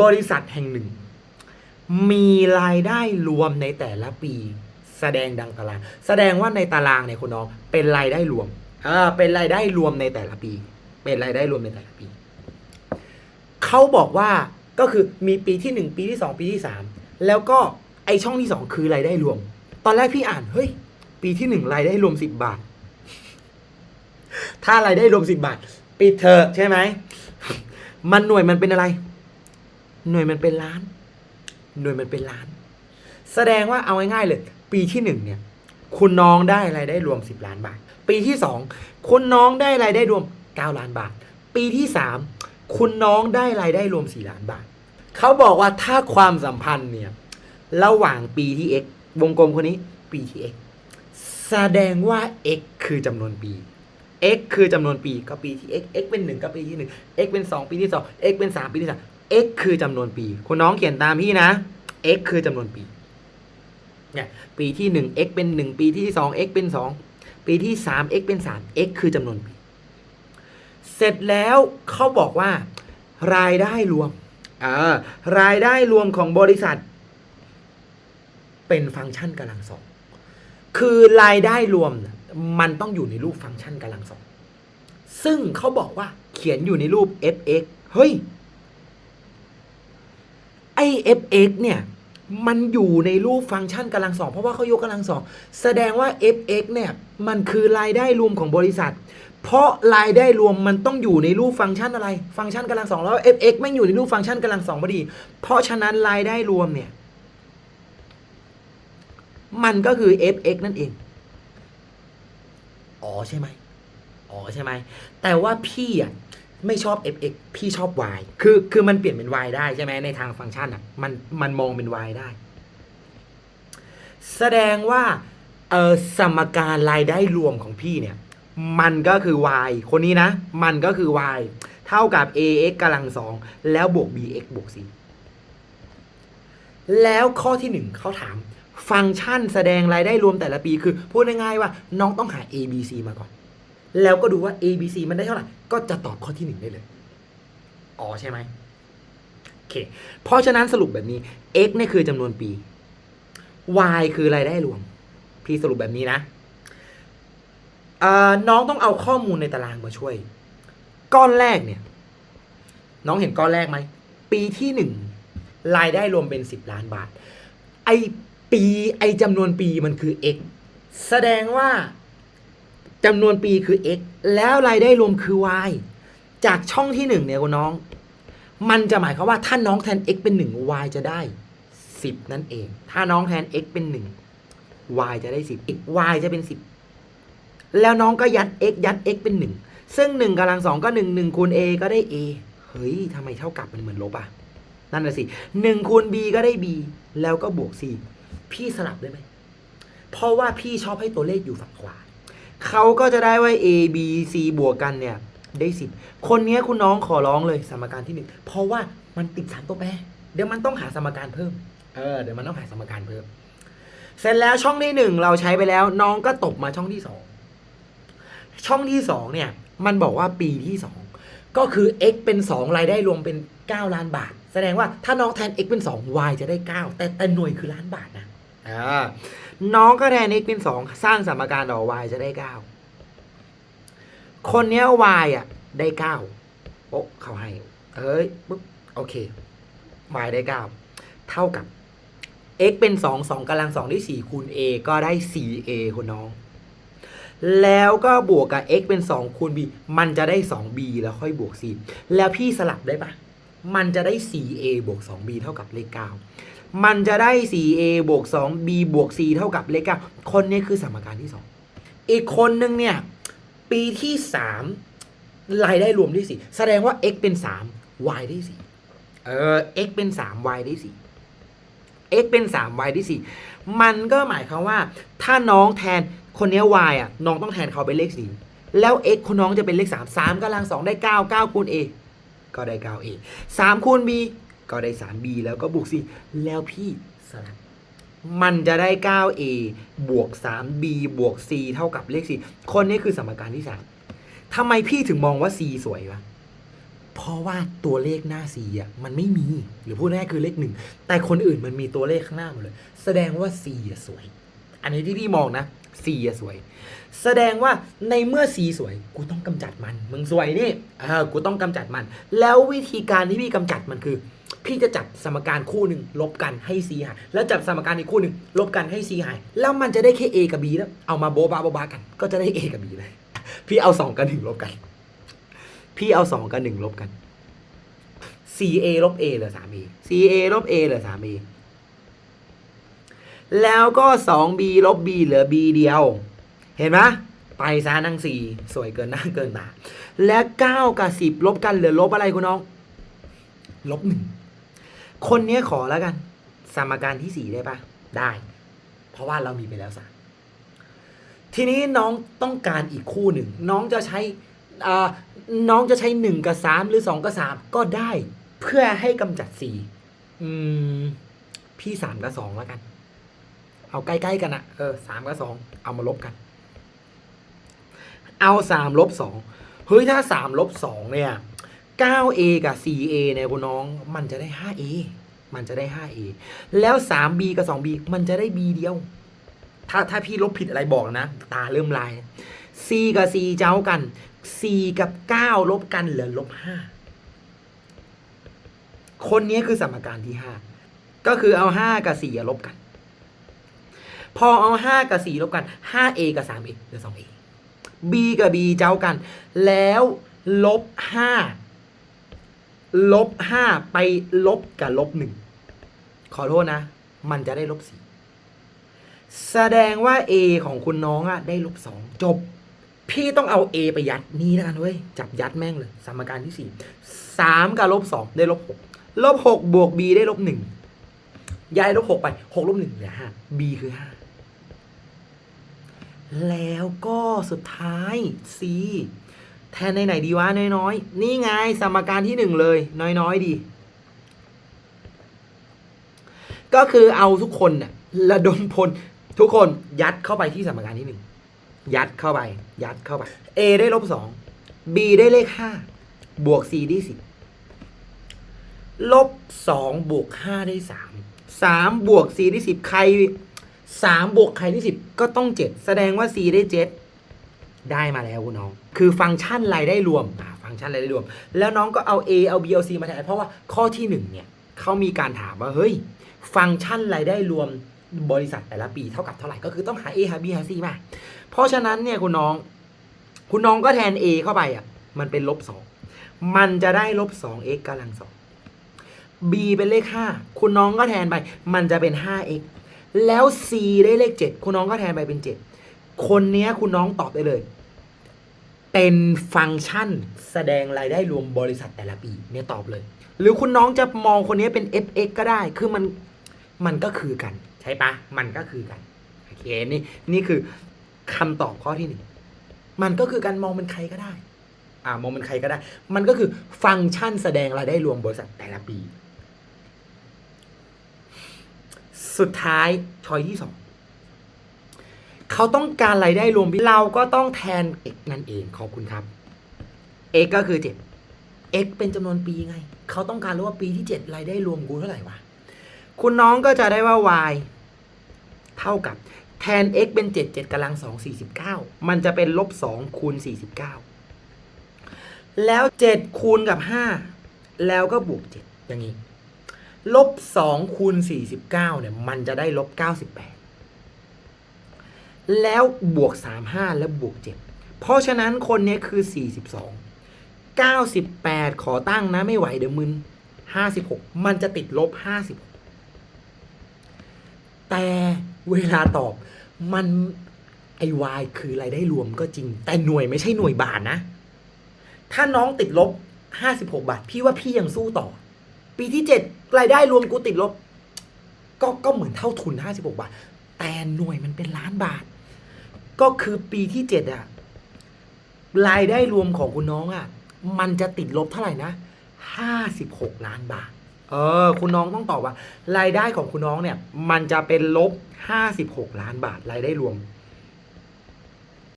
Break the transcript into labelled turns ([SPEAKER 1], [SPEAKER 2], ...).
[SPEAKER 1] บริษัทแห่งหนึ่ง มีรายได้รวมในแต่ละปี แสดงดังตาราง แสดงว่าในตารางเนี่ยคุณน้องเป็นรายได้รวมเออเป็นรายได้รวมในแต่ละปี เป็นรายได้รวมในแต่ละปีเขาบอกว่าก็คือมีปีที่หนึ่งปีที่สองปีที่สามแล้วก็ไอช่องที่สองคือรายได้รวม ตอนแรกพี่อ่านเฮ้ย ปีที่หนึ่งรายได้รวมสิบบาท ถ้ารายได้รวมสิบบาท ปิดเถอะใช่ไหมมันหน่วยมันเป็นอะไร หน่วยมันเป็นล้าน หน่วยมันเป็นล้าน แสดงว่าเอาง่ายๆเลย ปีที่หนึ่งเนี่ย คุณน้องได้รายได้รวมสิบล้านบาท ปีที่สองคุณน้องได้รายได้รวมเก้าล้านบาท ปีที่สามคุณน้องได้รายได้รวมสี่ล้านบาท เขาบอกว่าถ้าความสัมพันธ์เนี่ย ระหว่างปีที่ x วงกลมคนนี้ ปีที่ x แสดงว่า x คือจำนวนปี x คือจำนวนปีก็ปีที่ x x เป็นหนึ่งก็ปีที่หนึ่ง x เป็นสองปีที่สอง x เป็นสามปีที่สาม x คือจำนวนปี คุณน้องเขียนตามพี่นะ x คือจำนวนปี เนี่ยปีที่หนึ่ง x เป็นหนึ่งปีที่สอง x เป็นสองปีที่สาม x เป็นสาม x คือจำนวนปี เสร็จแล้วเขาบอกว่า รายได้รวมอ่ารายได้รวมของบริษัท เป็นฟังก์ชันกำลังสอง คือรายได้รวมมันต้องอยู่ในรูปฟังก์ชันกำลังสอง ซึ่งเขาบอกว่าเขียนอยู่ในรูป fx เฮ้ย ไอ fx เนี่ยมันอยู่ในรูปฟังก์ชันกำลังสองเพราะว่าเขายกกำลังสองแสดงว่า fx เนี่ยมันคือรายได้รวมของบริษัท เพราะรายได้รวมมันต้องอยู่ในรูปฟังก์ชันอะไร ฟังก์ชันกำลังสองแล้ว fx ไม่อยู่ในรูปฟังก์ชันกำลังสองพอดี เพราะฉะนั้นรายได้รวมเนี่ยมันก็คือ fx นั่นเอง อ๋อใช่ไหมอ๋อใช่ไหม แต่ว่าพี่อะ ไม่ชอบ fx พี่ชอบ y คือคือมันเปลี่ยนเป็น y ได้ใช่ไหมในทางฟังก์ชันอะมันมันมองเป็น y ได้ แสดงว่าเออสมการรายได้รวมของพี่เนี่ย มันก็คือ y คนนี้นะ มันก็คือ y เท่ากับ ax กำลังสองแล้วบวก bx บวก c แล้วข้อที่หนึ่งเขาถาม ฟังก์ชันแสดงรายได้รวมแต่ละปีคือ พูดง่ายๆว่าน้องต้องหา a b c มาก่อน แล้วก็ดูว่า a b c มันได้เท่าไหร่ก็จะตอบข้อที่หนึ่งได้เลยอ๋อใช่ไหมโอเคเพราะฉะนั้นสรุปแบบนี้ x เนี่ยคือจำนวนปี y คือรายได้รวม พี่สรุปแบบนี้นะอ่อน้องต้องเอาข้อมูลในตารางมาช่วย ก้อนแรกเนี่ย น้องเห็นก้อนแรกไหม ปีที่หนึ่งรายได้รวมเป็นสิบล้านบาท ไอปีไอจำนวนปีมันคือ x แสดงว่า จำนวนปีคือ x แล้วรายได้รวมคือ y จากช่องที่หนึ่งเนี่ยคุณน้อง มันจะหมายความว่าถ้าน้องแทน x เป็นหนึ่ง y จะได้สิบนั่นเอง ถ้าน้องแทน x เป็นหนึ่ง y จะได้สิบ y จะเป็นสิบแล้วน้องก็ยัด x ยัด x เป็นหนึ่งซึ่งหนึ่งกำลังสองก็หนึ่งหนึ่งคูณ a ก็ได้ a เฮ้ยทำไมเท่ากับมันเหมือนลบอะ นั่นน่ะสิหนึ่งคูณ b ก็ได้ b แล้วก็บวก c พี่สลับได้ไหมเพราะว่าพี่ชอบให้ตัวเลขอยู่ฝั่งขวา เขาก็จะได้ว่า a b c บวกกันเนี่ยได้สิบคนนี้คุณน้องขอร้องเลยสมการที่หนึ่งเพราะว่ามันติดสามตัวแปรเดี๋ยวมันต้องหาสมการเพิ่มเออเดี๋ยวมันต้องหาสมการเพิ่ม เสร็จแล้วช่องที่หนึ่งเราใช้ไปแล้ว น้องก็ตกมาช่องที่สองช่องที่สองเนี่ย มันบอกว่าปีที่สองก็คือ x เป็นสองรายได้รวมเป็นเก้าล้านบาท แสดงว่าถ้าน้องแทน x เป็นสอง y จะได้เก้าแต่แต่หน่วยคือล้านบาทนะอ่า น้องก็แทน x เป็นสองสร้างสมการต่อ y จะได้เก้าคนเนี้ย y อะ ได้เก้าโป๊ะเขาให้เอ้ยปุ๊บโอเค y ได้เก้าเท่ากับ x เป็นสองสองกำลังสองได้สี่คูณ a ก็ได้สี่ a คุณน้อง แล้วก็บวกกับ x เป็น2คูณ b มันจะได้ 2b แล้วค่อยบวก c แล้วพี่สลับได้ปะมันจะได้ 4a บวก 2b เท่ากับเลข 9 มันจะได้ 4a บวก 2b บวก c เท่ากับเลข9คนนี้คือสมการที่ 2 อีกคนนึงเนี่ย ปีที่ 3 รายได้รวมได้4แสดงว่า x เป็น 3 y ได้4เออ x เป็น 3 y ได้4 x เป็น 3 y ได้4มันก็หมายความว่า ถ้าน้องแทนคนนี้ y อะน้องต้องแทนเขาเป็นเลข4แล้ว x คนน้องจะเป็นเลข 3 3กำลัง2ได้ 9 9คูณ a ก็ได้ 9a 3คูณ b ก็ได้ 3b แล้วก็บวก c แล้วพี่สลับมันจะได้ 9a บวก 3b บวก c เท่ากับเลข 4 คนนี้คือสมการที่ 3ทำไมพี่ถึงมองว่า c สวยวะ เพราะว่าตัวเลขหน้า C อะมันไม่มี หรือพูดง่ายๆคือเลขหนึ่ง แต่คนอื่นมันมีตัวเลขข้างหน้าหมดเลย แสดงว่า C อะสวย อันนี้ที่พี่มองนะ C อะสวย แสดงว่าในเมื่อ C สวย กูต้องกำจัดมัน มึงสวยนี่ เออ กูต้องกำจัดมัน แล้ววิธีการที่พี่กำจัดมันคือ พี่จะจับสมการคู่หนึ่งลบกันให้ C หายแล้วจับสมการอีกคู่หนึ่งลบกันให้ C หายแล้วมันจะได้แค่ A กับ B แล้วเอามาโบบาโบบากัน ก็จะได้ A กับ B เลย พี่เอาสองกับหนึ่งลบกัน พี่เอาสองกับหนึ่งลบกัน 4a ลบ a เหลือ 3a 4a ลบ a เหลือ 3a แล้วก็ 2b ลบ b เหลือ b เดียว เห็นไหมไปซะนั่ง4สวยเกินหน้าเกินตาและ 9 กับ 10 ลบกันเหลือลบอะไรคุณน้อง ลบหนึ่ง คนเนี้ยขอแล้วกัน สมการที่4ได้ปะได้ เพราะว่าเรามีไปแล้วสามทีนี้น้องต้องการอีกคู่หนึ่ง น้องจะใช้อ่าน้องจะใช้หนึ่งกับสามหรือสองกับสามก็ได้ เพื่อให้กำจัดสี่พี่สามกับสองแล้วกัน เอาใกล้ๆกันอะเออสามกับสองเอามาลบกัน เอาสามลบสองเฮ้ยถ้าสามลบสองเนี่ย เก้าเอกับสี่เอเนี่ยคุณน้องมันจะได้ห้าเอมันจะได้ห้าเอแล้วสามบีกับสองบีมันจะได้บีเดียว ถ้าถ้าพี่ลบผิดอะไรบอกนะ ตาเริ่มลาย c กับ c เจ้ากัน c กับ 9 ลบกันเหลือลบ 5 คนนี้คือสมการที่ 5 ก็คือเอา 5 กับ 4 ลบกัน พอเอา 5 กับ 4 ลบกัน 5a กับ 3a เหลือ 2a b กับ b เจ้ากัน แล้วลบ 5 ลบ5ไปลบกับลบ1ขอโทษนะ มันจะได้ลบ4แสดงว่า a ของคุณน้องอะได้ลบ2จบ พี่ต้องเอา A ไปยัดนี่นะกันเว้ย จับยัดแม่งเลย สมการที่สี่สามกับลบสองได้ลบหกลบหกบวก B ได้ลบหนึ่งย้ายลบหกไปหกลบหนึ่งเหลือห้า B คือห้าแล้วก็สุดท้าย C แทนในไหนดีวะน้อยๆ นี่ไงสมการที่หนึ่งเลย น้อยๆดี ก็คือเอาทุกคนน่ะระดมพลทุกคนยัดเข้าไปที่สมการที่หนึ่งยัดเข้าไป ยัดเข้าไป A ได้ลบสอง B ได้เลขห้าบวก C ได้สิบลบสองบวกห้าได้สามสามบวก C ได้สิบใครสามบวกใครได้สิบก็ต้องเจ็ดแสดงว่า C ได้เจ็ด ได้มาแล้วคุณน้อง คือฟังก์ชันรายได้รวมฟังก์ชันรายได้รวม แล้วน้องก็เอา A เอา B เอา C มาแทนเพราะว่าข้อที่หนึ่งเนี่ยเขามีการถามว่าเฮ้ย ฟังก์ชันรายได้รวมบริษัทแต่ละปีเท่ากับเท่าไหร่ก็คือต้องหา A หา B หา C มา เพราะฉะนั้นเนี่ยคุณน้อง คุณน้องก็แทน a เข้าไปอะมันเป็นลบสองมันจะได้ลบสอง x กำลังสอง b เป็นเลขห้าคุณน้องก็แทนไป มันจะเป็นห้า x แล้ว c ได้เลขเจ็ดคุณน้องก็แทนไปเป็นเจ็ดคนนี้คุณน้องตอบได้เลย เป็นฟังก์ชันแสดงรายได้รวมบริษัทแต่ละปีเนี่ยตอบเลย หรือคุณน้องจะมองคนนี้เป็น fx ก็ได้ คือมันมันก็คือกัน ใช่ปะมันก็คือกันโอเคนี่นี่คือคำตอบข้อที่หนึ่งมันก็คือการมองเป็นใครก็ได้ อ่ามองเป็นใครก็ได้ มันก็คือฟังก์ชันแสดงรายได้รวมบริษัทแต่ละปี สุดท้ายชอยที่สอง เขาต้องการรายได้รวมเราก็ต้องแทน x นั่นเองขอบคุณครับ x ก็คือ 7 x เป็นจำนวนปีไง เขาต้องการรู้ว่าปีที่ 7 รายได้รวมกูเท่าไหร่วะคุณน้องก็จะได้ว่า y เท่ากับแทน x เป็น 7 7กำลัง2 49 มันจะเป็นลบ2คูณ49 แล้ว 7 คูณกับ 5 แล้วก็บวก 7 อย่างนี้ ลบ2คูณ49เนี่ย มันจะได้ลบ98 แล้วบวก 35 แล้วบวก 7 เพราะฉะนั้นคนนี้คือ 42 98 ขอตั้งนะไม่ไหวเดี๋ยวมึน 56 มันจะติดลบ 56 แต่เวลาตอบมันไอวายคือรายได้รวมก็จริง แต่หน่วยไม่ใช่หน่วยบาทนะ ถ้าน้องติดลบ 56 บาท พี่ว่าพี่ยังสู้ต่อ ปีที่ 7 รายได้รวมกูติดลบ ก็ก็เหมือนเท่าทุน 56 บาท แต่หน่วยมันเป็นล้านบาท ก็คือปีที่เจ็ดอะรายได้รวมของคุณน้องอะมันจะติดลบเท่าไหร่นะห้าสิบหกล้านบาท เออ คุณน้องต้องตอบว่า รายได้ของคุณน้องเนี่ย มันจะเป็นลบห้าสิบหกล้านบาทรายได้รวม